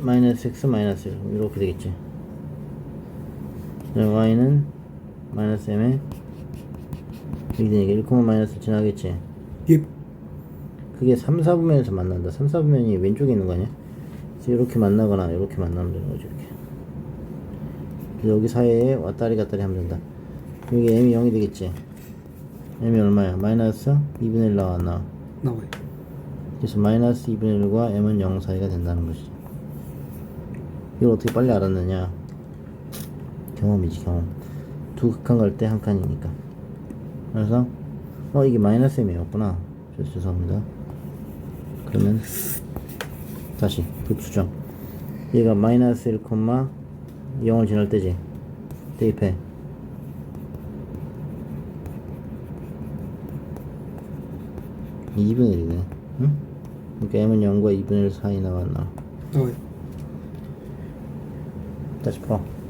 마이너스 x 마이너스 1 이렇게 되겠지 y는 마이너스 m에 이렇게 되니까 1, 마이너스 지나겠지 예. 그게 3, 4분면에서 만난다 3, 4분면이 왼쪽에 있는 거 아니야? 이렇게 만나거나 이렇게 만나면 되는 거지 이렇게 여기 사이에 왔다리 갔다리 하면 된다 여기 m이 0이 되겠지 m이 얼마야? 마이너스 2분의 1 나와 안 나와? 나와요. 그래서 마이너스 2분의 1과 m은 0 사이가 된다는 것이죠. 이걸 어떻게 빨리 알았느냐? 경험이지 경험. 두 극한 갈 때 한 칸이니까. 그래서 어 이게 마이너스 m이었구나. 저 죄송합니다. 그러면 다시 급수정. 얘가 마이너스 1, 0을 지날 때지. 대입해. 이 2분의 1이네. 응? 그러니까 m은 0과 2분의 1 사이 나왔나. 나와요. 다시 풀어.